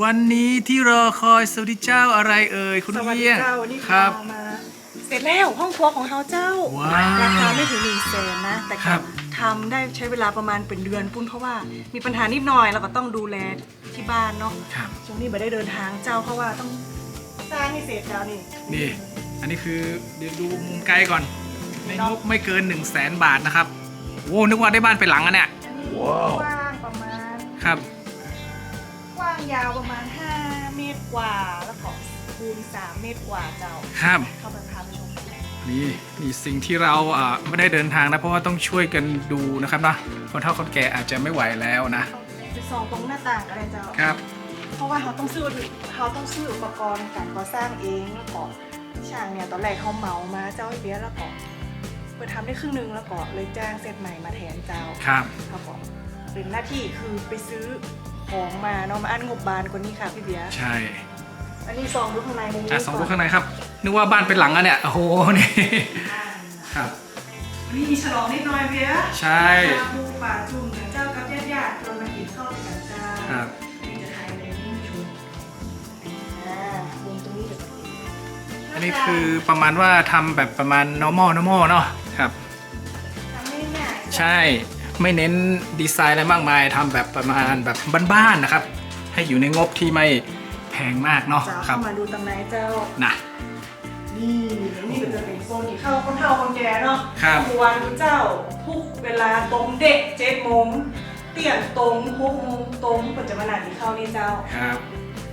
วันนี้ที่รอคอยสวัสดีเจ้าอะไรเอ่ยคุณสวัสดีเอี้ยงเจ้าวันนี้ครัพาบมา เสร็จแล้วห้องครัวของเฮาเจ้าว้าวราคาไม่ถึงหนึ่งแสนนะ แต่ครัก็บ ทำได้ใช้เวลาประมาณเป็นเดือนปุ้นเพราะว่ามีปัญหานิดหน่อยแล้วก็ต้องดูแลที่บ้านเนาะครับ ช่วงนี้ไม่ได้เดินทางเจ้าเพราะว่าต้องสร้างให้เสร็จเจ้านี่ นี่ อันนี้คือเดี๋ยวดูมุมไกลก่อน ในงบไม่เกิน1 0 0 0 0แสนบาทนะครับโอ้นึกว่าได้บ้านเป็นหลังอะเนี่ย อันนี้กว้างประมาณครับกว้าง ยาวประมาณ 5 เมตรกว่า แล้วก็คูณ3เมตรกว่าเจ้าครับ เข้าไปพาไปชมกันเลยนี่นี่สิ่งที่เราอ่าไม่ได้เดินทางนะ เพราะว่าต้องช่วยกันดูนะครับนะคนเฒ่าคนแก่อาจจะไม่ไหวแล้วนะไปส่องตรงหน้าต่างกันเลยเจ้า ครับ เพราะว่าเขาต้องซื้อเขาต้องซื้ออุปกรณ์การก่อสร้างเองแล้วก็ช่างเนี่ยตอนแรกเขาเหมามาเจ้าไอเบี้ยแล้วก็เปิดทำได้ครึ่งหนึงแล้วก็เลยจ้างเซตใหม่มาแทนเจ้าครับ เขาก็เป็นหน้าที่คือไปซื้อ ของมาเนาะมาอันงบบานกว่านี้ค่ะพี่เบี้ยใช่อันนี้ซองดูข้างในมุมนี้อะสองลูกข้างในครับนึกว่าบ้านเป็นหลังอะเนี่ยโอ้โหนี่อ่าครับวันนี้มีฉลองนิดหน่อยเบี้ยใช่ชาบูป่าจุ่มกับเจ้ากับญาติญาติๆชวนมากินข้าวด้วยกันเจ้าครับนี่จะทายในนี้ชุมอ่ามุมตรงนี้เดี๋ยวอันนี้คือประมาณว่าทำแบบประมาณ normal normal เนาะครับทำง่ายๆใช่ ไม่เน้นดีไซน์อะไรมากมายทำแบบประมาณแบบบ้านๆนะครับ ให้อยู่ในงบที่ไม่แพงมากเนาะเจ้าครัเข้าบมาดูตำแหน่งเจ้า นะนี่นี่ก็จะเป็นโซนที่เข้าคนเฒ่าคนแก่เนาะครับทุกวันทุกเจ้าทุกเวลาตรงเด็กเจ็ดโมงเตี่ยงตรงหกโมงตรงปัจจุบันนาที่เข้านี่เจ้า ครับ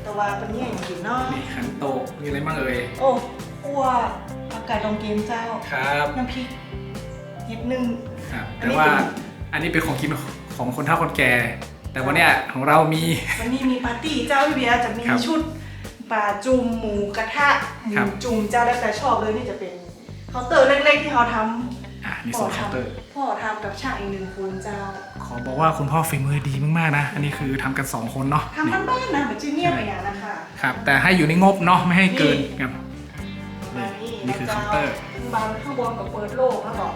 แต่ว่าเป็นเนี่ยอย่างกินเนาะนี่ขันโตกมีอะไรบ้างเอ่ยโอ้ขัวอากาศดองเกมเจ้าครับน้ำพริกเห็ดหนึ่ง ครับอันแต่นี้ว่าเป็น อันนี้เป็นของกินของคนเฒ่าคนแก่ แต่วันเนี้ยของเรามี วันนี้มีปาร์ตี้เจ้าพี่เบียร์จะมีครับชุดปลาจุ่มหมูกระทะหครัมูบจุ่มเจ้าแล้วแต่ชอบเลยนี่จะเป็นเคาน์เตอร์เล็กๆที่เขาทำอะนี่พ่โซอนเคาน์เตอร์ ทำพ่อทำกับช่างอีกหนึ่งคนเจ้าขอบอกว่าคุณพ่อฝีมือดีมากๆนะ อันนี้คือทำกัน 2 คนเนาะทำบ้านๆนะเหมือนจีเนียไปอย่างนะคะ ครับ แต่ให้อยู่ในงบเนาะไม่ให้เกินครับมานี่นี่คือเคาน์เตอร์ข้างบนข้างบนกับเปิดโลกแล้วก็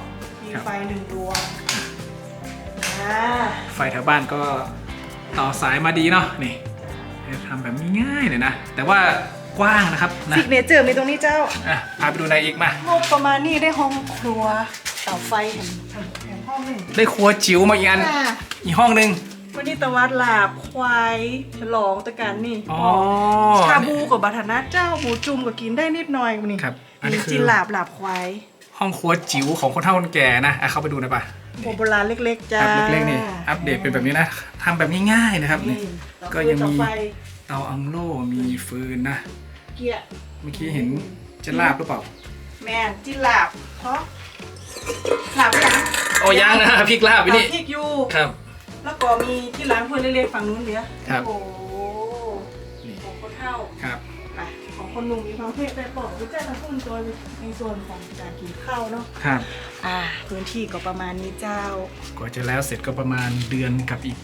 มีครับไฟหนึ่งดวงอ่า ไฟแถวบ้านก็ต่อสายมาดีเนาะนี่ทำแบบง่ายๆเลยนะ แต่ว่ากว้างนะครับนะซิกเนเจอร์มีตรงนี้เจ้าอะพาไปดูในอีกมางบประมาณนี้ได้ห้องครัวเตาไฟแห่งแห่งห้องหนึ่งได้ครัวจิ๋วมาอีกอันอ่าอีกห้องหนึ่งวันนี้ตะวัดลาบควายฉลองตะการนี่อ๋อชาบูกับบาทนาเจ้าหมูจุ่มก็กินได้นิดหน่อยวันนี้ครับอันนี้มีคือจินลาบลาบควายห้องครัวจิ๋วของคนเฒ่าคนแก่นะอะเข้าไปดูหนะปะ โบโบราณเล็กๆจ้าครับเล็กๆนี่อัปเดตเป็นแบบนี้นะทำแบบง่ายๆนะครับนี่ก็ยังมีเตาไฟเตาอังโล่มีฟืนนะเกียร์เมื่อกี้เห็นจะลาบหรือเปล่า แม่นจินลาบเพราะลาบยังโอ้ยังนะพริกลาบไปนี่ลาบพริกอยู่ครับ แล้วก็มีที่ร้านเพื่อนเล็กๆฝั่งนู้นเดียวครับโอ้โหนี่ของคนเท่าครับ ไปของคนหนุ่มมีความเทศได้บอกรู้จักทั้งคนตัวในส่วนของการกินข้าวเนาะครับ อ่าพื้นที่ก็ประมาณนี้เจ้า กว่าจะแล้วเสร็จก็ประมาณเดือนกับอีก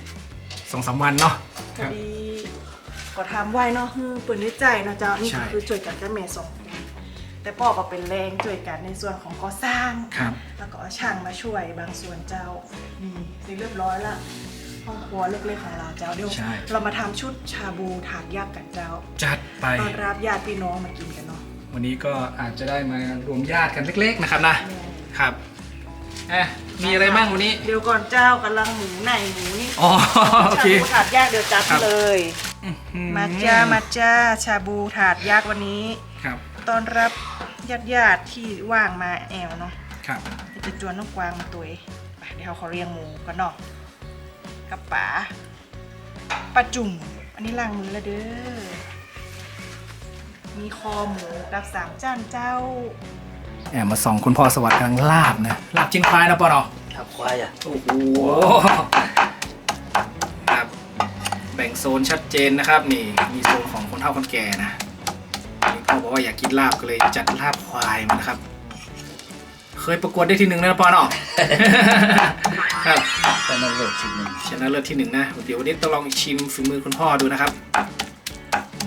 สองสามวันเนาะพคอรับ ดีก็ทำไว้เนาะคือเปิดด้วยใจเนาะเจ้านี่ใช่ ก็คือช่วยกันกับแม่สองคนแต่พ่อก็เป็นแรงช่วยกันในส่วนของก่อสร้าง ครับ แล้วก็เอาช่างมาช่วยบางส่วนเจ้านี่เสร็จเรียบร้อยละ ห้องครัวเล็กๆของเราเจ้าเดี๋ยวใช่ เรามาทำชุดชาบูถาดยักษ์กันเจ้าจัดไปต้อนรับญาติพี่น้องมากินกันเนาะวันนี้ก็อาจจะได้มารวมญาติกันเล็กๆนะครับนะแม่ครับอะมีอะไรบ้างวันนี้ เดี๋ยวก่อนเจ้ากำลังหมูในหมูนี่อ๋อ โอเค ชาบูถาดยักษ์เดี๋ยวจัดครับ เลย อื้อหือมาจ้ามาจ้าชาบูถาดยักษ์วันนี้ครับ ต้อนรับญาติญาติๆที่ว่างมาแอวเนาะครับเดี๋ยวจะจวนน้องกวางมาตุยไปเดี๋ยวเขาขอเรียงหมูกันเนาะ กับป๋าปลาจุ่ม อันนี้ล้างมือแล้วเด้อ มีคอหมูกับสามจ้านเจ้า แอบมาส่องคุณพ่อสวัสดิ์กำลังลาบนะลาบจิ้นควายนะปอเนาะขับควายอะ โอ้โหครับแบ่งโซนชัดเจนนะครับนี่มีโซนของคนเฒ่าคนแก่นะนี่พ่อบอกว่าอยากกินลาบก็เลยจัดลาบควายมานะครับ เคยประกวดได้ที่หนึ่งนะปอเนาะ ครับแต่มันโหลดชิ้นหนึ่งชนะเลิศที่หนึ่งนะ เดี๋ยววันนี้ต้องลองชิมฝีมือคุณพ่อดูนะครับ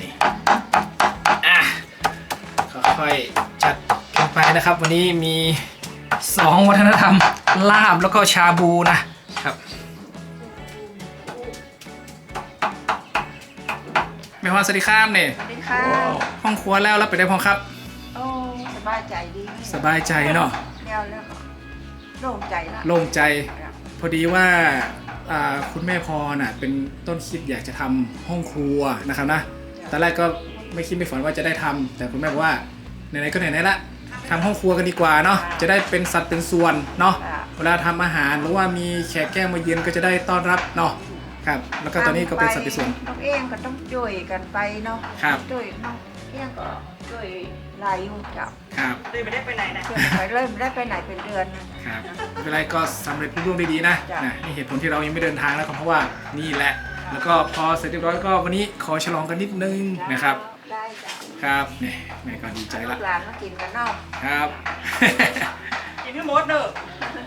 นี่อะค่อยๆจัดกันไปนะครับ วันนี้มีสองวัฒนธรรม ลาบแล้วก็ชาบูนะครับ แม่พรสวัสดีครับเนี่ยสวัสดีค่ะห้องครัวแล้วแล้วไปได้พอครับ โอ้สบายใจดีสบายใจเนาะแล้วแล้วก็โล่งใจละโล่งใจครับ พอดีว่าอ่าคุณแม่พรน่ะเป็นต้นคิดอยากจะทำห้องครัวนะครับนะตอนแรกก็ไม่คิดไม่ฝันว่าจะได้ทำแต่คุณแม่บอกว่าไหนๆก็ไหนๆละทำห้องครัวกันดีกว่าเนาะจะได้เป็นสัดเป็นส่วนเนาะครับเวลาทำอาหารหรือว่ามีแขกแก้วมาเยือนก็จะได้ต้อนรับเนาะครับ แล้วก็ตอนนี้ก็เป็นสัดเป็นส่วนน้องเองก็ต้องช่วยกันไปเนาะครับช่วยน้องเองก็ ช่วยลายยุ่งจับครับเลยไม่ได้ไปไหนนะช่วยไปเริ่มได้ไปไหนเป็นเดือนนะ ครับไม่เป็นไรก็สำเร็จรุ่ร่วงได้ดีนะจ้ะ นะนี่เหตุผลที่เรายังไม่เดินทางแล้วก็เพราะว่านี่แหละ แล้วก็พอเสร็จเรียบร้อยก็วันนี้ขอฉลองกันนิดนึงนะครับได้จ้ะครับนี่แม่ก็ดีใจลูละกหลานมากินกันเนาะ ครับ กินให้หมดเนอะ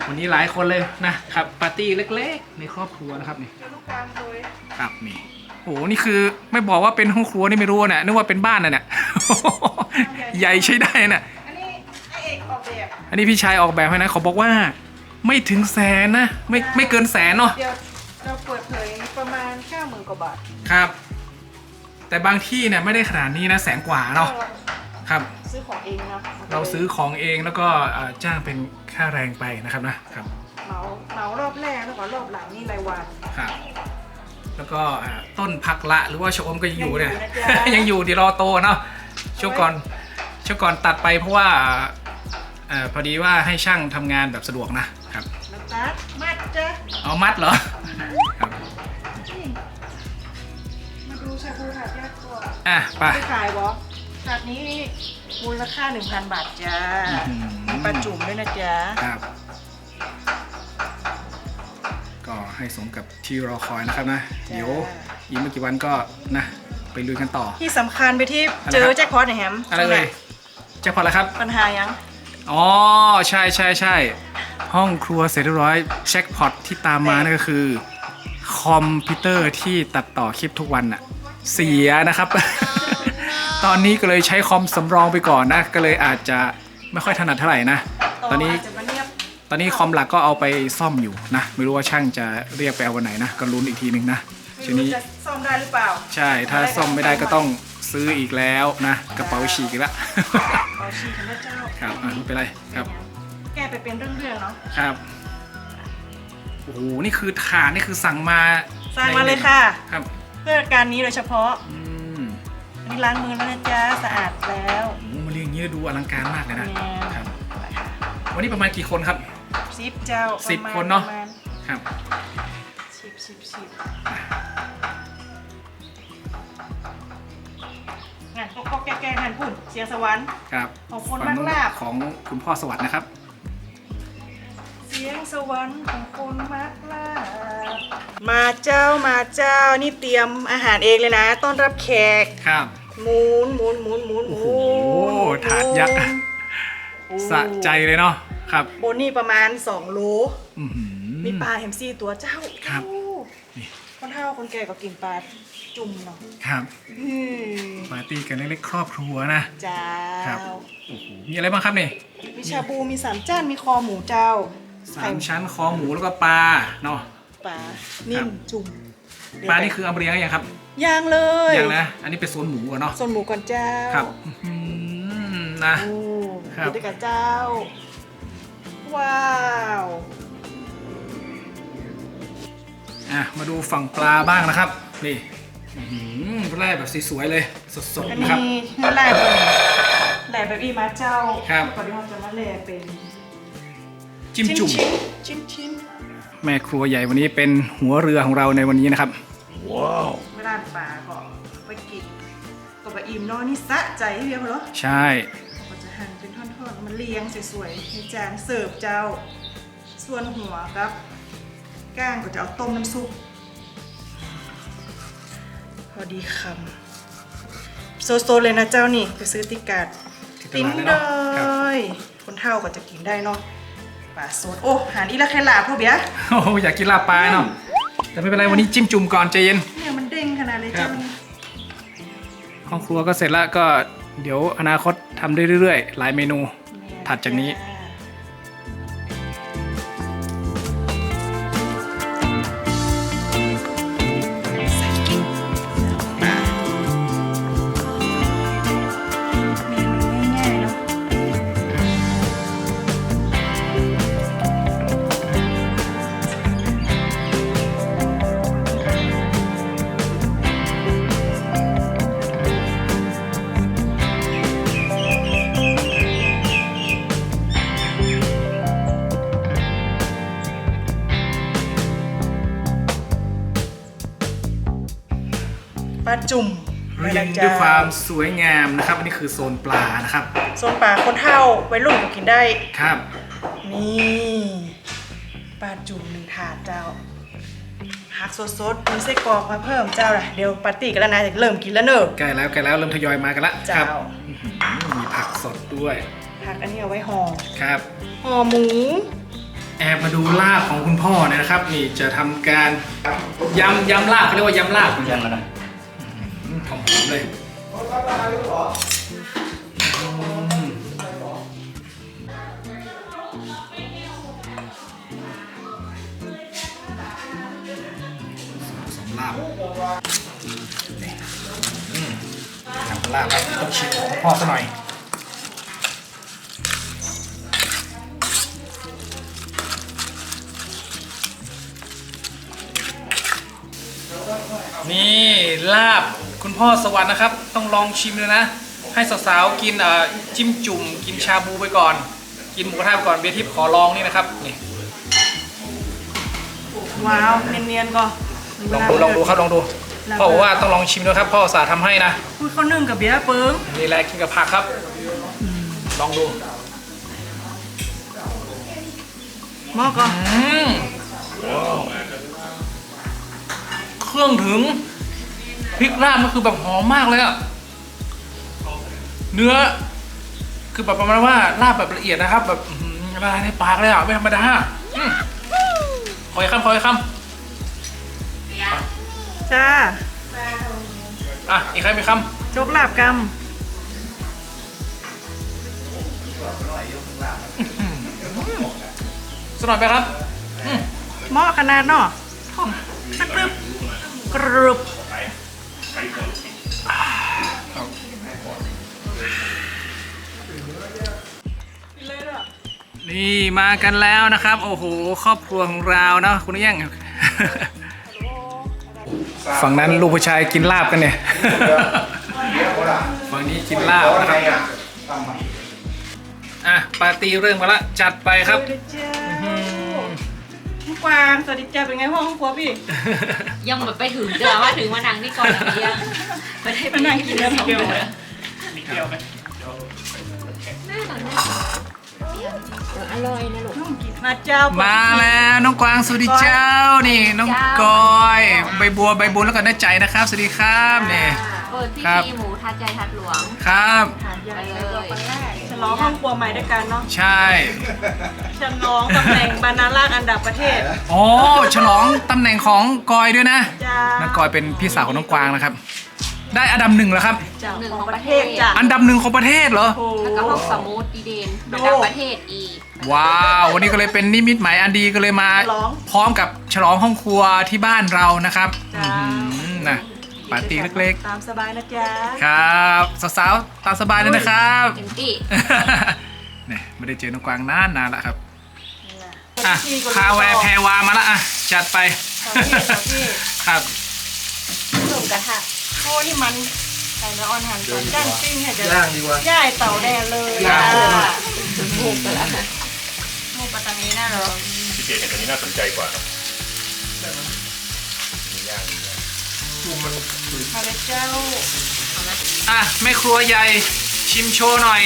วันนี้หลายคนเลยนะครับปาร์ตี้เล็กๆ ในครอบครัวนะครับนี่เดี๋ยวลูกตามเลยครับนี่ โอ้โหนี่คือไม่บอกว่าเป็นห้องครัวนี่ไม่รู้นะนึกว่าเป็นบ้านนะเนี่ย ใหญ่ใช้ได้น่ะอันนี้ไอเอกออกแบบอันนี้พี่ชายออกแบบให้นะเขาบอกว่า ไม่ถึงแสนนะไม่ไม่เกินแสนเนาะเดี๋ยวเราเปิดเผยประมาณ9 0,000กว่าบาทครับ แต่บางที่เนี่ยไม่ได้ขนาดนี้นะแสนกว่าเนาะครับ ซื้อของเองเนาะเราซื้อของเองแล้วก็เอ่อจ้างเป็นค่าแรงไปนะครับนะครับเหมาเหมารอบแรกแล้วก็รอบหลังนี่รายวันครับ แล้วก็อ่าต้นผักละหรือว่าชะอมก็ยังอยู่เนี่ย ยังอยู่นะจ๊ะยังอยู่เดียวรอโตเนาะช่วงก่อนช่วงก่อนตัดไปเพราะว่าเอ่อพอดีว่าให้ช่างทำงานแบบสะดวกนะครับน้ำตาลมัดจ้ะเอามัดเหรอครับนี่มาดูชาบูถาดแยกตัวอะไปไปขายบอถาดนี้มูลค่า 1,000 บาทจ้าอื้อหือมีปลาจุ่มด้วยนะจ๊ะ ครับ ให้สมกับที่รอคอยนะครับนะ เดี๋ยวอีกไม่กี่วันก็นะ ไปลุยกันต่อ ที่สำคัญไปที่อะไรเจอครับแจ็คพอตหน่อยแฮมอะไรเลยแจ็คพอตแล้วครับปัญหายังอ๋อใช่ใช่ใช่ห้องครัวเสร็จเรียบร้อยแจ็คพอตที่ตามมานั่นก็คือ คอมพิวเตอร์ที่ตัดต่อคลิปทุกวันอะเสียนะครับ ตอนนี้ก็เลยใช้คอมสำรองไปก่อนนะ ก็เลยอาจจะไม่ค่อยถนัดเท่าไหร่นะ ตอนนี้ อนนี้คอมหลักก็เอาไปซ่อมอยู่นะ ไม่รู้ว่าช่างจะเรียกไปเอาวันไหนนะ ก็ลุ้นอีกทีนึงนะไม่ทีรู้นี้จะซ่อมได้หรือเปล่า ใช่ ถ้าซ่อมไม่ได้ก็ต้องซื้ออีกแล้วนะ กระเป๋าฉีกอีกแล้วเอาชีคำว่าเจ้า ครับอะไม่เป็นไรครับ แก้ไปเป็นเรื่องๆเนาะ ครับโอ้โหนี่คือฐานนี่คือสั่งมาสร้างมาเลยค่ะ ครับ เพื่อการนี้โดยเฉพาะอืมอันนี้ล้างมือแล้วนะจ๊ะสะอาดแล้วโอ้โหมาเรียงอย่างนี้ดูอลังการมากเลยนะแม่ครับ วันนี้ประมาณกี่คนครับ สิบเจ้าสิบประมณคนเนอะ ประมณครับสิบสิบสิบงานก็ก็แก่ๆหันปุ่นเสียงสวรรค์ ครับของคนฝั่งมากลาบ ของคุณพ่อสวัสดิ์นะครับ เสียงสวรรค์ของคนมากลาบมาเจ้ามาเจ้านี่เตรียมอาหารเองเลยนะ ต้อนรับแขก ครับ หมุนหมุนหมุนหมุนหมุนโอ้โหถาดยักษ์โอ้สะใจเลยเนาะ ครับ โบนี่ประมาณ2โล อื้อหือ มีปลาแฮมซี่ตัวเจ้าครับโอ้นี่ คนเฒ่าคนแก่ก็กินปลาจุ่มเนาะครับอืมปาร์ตี้กันเล็กๆครอบครัวนะ เจ้า ครับ โอ้โหมีอะไรบ้างครับเนี่ยมีชาบูมีสามจานมีคอหมูเจ้าสามชั้นคอหมูแล้วก็ปลาเนาะ ปลานิ่ครัมบจุ่มปลานี่คือเอามาเลี้ยงหรือยังครับย่างเลยยังนะ อันนี้เป็นโซนหมูก่อนเนาะ ส่วนหมูก่อนเจ้าครับอื้อหือนะ โอ้ครับดูด้วยกันเจ้า ว้าวอะมาดูฝั่งปลาบ้างนะครับ นี่อื้อหือแร่แบบสวยๆเลย สดอันๆนะครับ นี้คือแหล่แบบแหล่แบบอีมาเจ้าครับก่อนที่เราจะมาแหล่เป็นจิ้มจุ่มชิ้นชิ้นแม่ครัวใหญ่วันนี้เป็นหัวเรือของเราในวันนี้นะครับเวลาป่าก็ไปกินกับปลาอิ่มเนาะนี่สะใจเรียบร้อยใช่ มันเรียงสวยๆในจานเสิร์ฟเจ้า ส่วนหัวครับก้างก็จะเอาต้มน้ำซุปพอดีคำโซๆเลยนะเจ้านี่ไปซื้อติกาดที่ตติ้งลาดเลยเลเนาะครับยคนเท่าก็จะกินได้เนาะปลาสดโอ้หารอีละแค่ลาพ่อเบียร์โอ้โหอยากกินลาบปลาเนาะแต่ไม่เป็นไรวันนี้จิ้มจุ่มก่อนใจเย็นเนี่ยมันเด้งขนาดเลยครัเจ้าบนี่ห้องครัวก็เสร็จแล้วก็เดี๋ยวอนาคตทำได้เรื่อยๆ หลายเมนู ถัดจากนี้ จุ่มเรียงด้วยความสวยงามนะครับอันนี้คือโซนปลานะครับ โซนป่าคนเท่าวัยรุ่นก็กินได้ครับ นี่ปลาจุ่มหนึ่งถาดเจ้าหักสดๆมีไส้กรอกมาเพิ่มเจ้าล่ะเดี๋ยวปาร์ตี้กันแล้วนะจะเริ่มกินแล้วเนอะใกล้แล้วใกล้แล้วเริ่มทยอยมากันละคเจ้ารับอื้อหือมีผักสดด้วย ผักอันนี้เอาไว้ห่อครับ ห่อหมู แอบมาดูลาบของคุณพ่อหนอยนะครับ นี่จะทำการยำยำลาบเขาเรียกว่ายำลาบยังกันนะอืม หอมๆเลยอืมผสมลาบหอมยำลาบครับต้องชิมของพ่อซะหน่อยนี่ ลาบ คุณพ่อสวรรค์นะครับ ต้องลองชิมเลยนะ ให้สาวๆกินเอ่อจิ้มจุ่ม กินชาบูไปก่อน กินหมูกระทะไปก่อนเบียร์ทิพย์ขอลองนี่นะครับนี่ว้าวเนียนๆก็ลองดูลองดูครับลองดูพ่อบอกว่าต้องลองชิมด้วยครับพ่ออุตสาห์ทำให้นะอุ้ยข้าวนึ่งกับเบียร์เปิ้งนี่แหละกินกับผักครับลองดูหม้อก็อืมเครื่องถึง พริกลาบมันคือแบบหอมมากเลยอะเนื้อ คือแบบประมาณว่าลาบแบบละเอียดนะครับ แบบอื้อหือละลายในปากเลยอะไม่ธรรมดาอืมขออีกคำขออีกคจ้าำอะอีกคำอีกคโจกลาบกำสักหน่อยไปครับอืมำหม้อขนาดเนาะสักกรึบกรึบ นี่มากันแล้วนะครับ โอ้โหครอบครัวของเราเนาะคุณแย่งฝั่งนั้นลูกผู้ชายกินลาบกันเนี่ย ฝั่งนี้กินลาบนะครับอะปาร์ตี้เริ่มมาละจัดไปครับสวัสดีเจ้าน้องกวางสวัสดีจ้าเป็นไงห้องครัวพี่ ยังแบบไปถึงเดือว่าถึงมานังนี่ก่อนอย่างเดียวไม่ได้ไปมานั่งกินแล้วมีเกลียว อร่อยนะลูกมาเจ้ามาแล้วน้องกวางสวัสดีเจ้านี่น้องกอยใบบัวใบบุญแล้วก็น้าใจนะครับสวัสดีครับนี่เปิดพิครับธีหมูทัดใจทัดหลวงครับไปเลยฉลองห้องครัวใหม่ด้วยกันเนาะใช่ฉลองตำแหน่งบรรณารักษ์อันดับประเทศโอ้ฉลองตำแหน่งของกอยด้วยนะจ้าน้องกอยเป็นพี่สาวของน้องกวางนะครับ ได้อันดับหนึ่งแล้วครับจ้าหนึ่งขขอองงปประระเทเทศศจ้าอันดับหนึ่งของประเทศเหรอ โอ้แล้วก็ห้องสมูทดีเดนระดับประเทศอีก ว้าว วันนี้ก็เลยเป็นนิมิตหมายอันดีก็เลยมา ฉลอง พร้อมกับฉลองห้องครัวที่บ้านเรานะครับจ้าอืมนะปาร์ตี้เล็กตามสบายนะจ๊ะๆครับ สาวๆตามสบายเลยนะครับ เต็มที่ เนี่ยไม่ได้เจอน้องกวางนานนานแล้วครับนี่นะอะพี่ก็พาแวร์แพรวามาละอะ จัดไป ขอพี่ขอพี่ ครับ หนุ่มกระทะ โอ้นี่มันไก่ละอ่อนหันก่อนย่างปิ้งเนี่ยจะย่างดีกว่า ย่ายเต่าแดงเลยย่างหมูกระทะหมูปลาตังนี้น่าเหรอพี่เจเห็นตัวนี้น่าสนใจกว่าครับมีย่างมีย่างมาเลยเจ้าอะแม่ครัวใหญ่ชิมโชว์หน่อย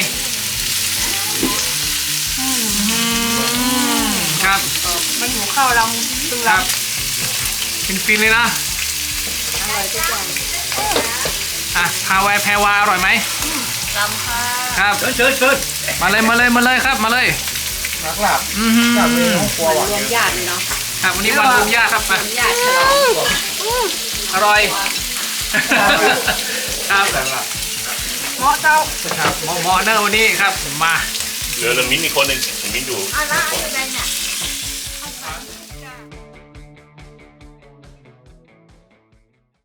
อืมครับมันหิวข้าวเราตึงคเรารับฟินฟินๆเลยนะ อร่อยจ้ะจ้ะ อะพาแวร์แพรวาอร่อยไหมลำค่ะครับ เชิญเชิญเชิญมาเลยมาเลยมาเลยครับมาเลยนักหลับอือหือหลับในห้องครัวว่ะรวมญาติเนาะครับวันนี้วันรวมญาติครับรอะวมญาติฉลองอร่อยครับเหมาะเจ้าครับหมอหมอเนอร์วันนี้ครับมาเหลือเหลือมิ้นท์อีกคนหนึ่งเห็นมิ้นท์ดูอะแล้วอะไรเนี่ย